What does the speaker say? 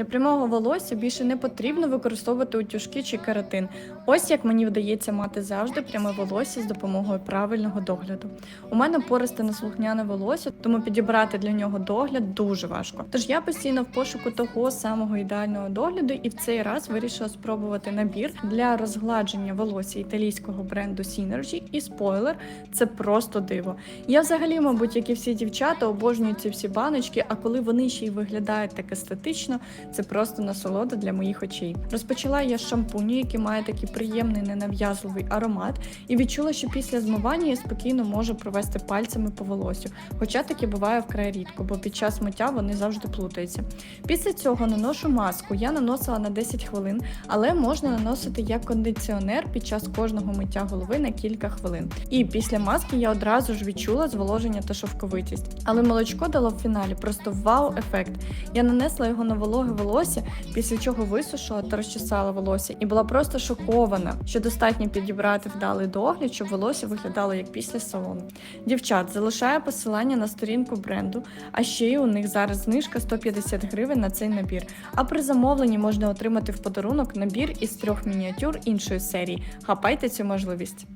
Для прямого волосся більше не потрібно використовувати утюжки чи кератин. Ось як мені вдається мати завжди пряме волосся з допомогою правильного догляду. У мене пористе неслухняне волосся, тому підібрати для нього догляд дуже важко. Тож я постійно в пошуку того самого ідеального догляду, і в цей раз вирішила спробувати набір для розгладження волосся італійського бренду Synergy і спойлер це просто диво. Я взагалі, мабуть, як і всі дівчата, обожнюю ці всі баночки, а коли вони ще й виглядають так естетично, це просто насолода для моїх очей. Розпочала я з шампуню, який має такий приємний ненав'язливий аромат, і відчула, що після змивання я спокійно можу провести пальцями по волосю. Хоча таке буває вкрай рідко, бо під час миття вони завжди плутаються. Після цього наношу маску. Я наносила на 10 хвилин, але можна наносити як кондиціонер під час кожного миття голови на кілька хвилин. І після маски я одразу ж відчула зволоження та шовковитість. Але молочко дало в фіналі просто вау-ефект. Я нанесла його на вологе волосся, після чого висушила та розчесала волосся, і була просто шокована, що достатньо підібрати вдалий догляд, щоб волосся виглядало як після салону. Дівчат, залишаю посилання на сторінку бренду, а ще й у них зараз знижка 150 гривень на цей набір. А при замовленні можна отримати в подарунок набір із трьох мініатюр іншої серії. Хапайте цю можливість.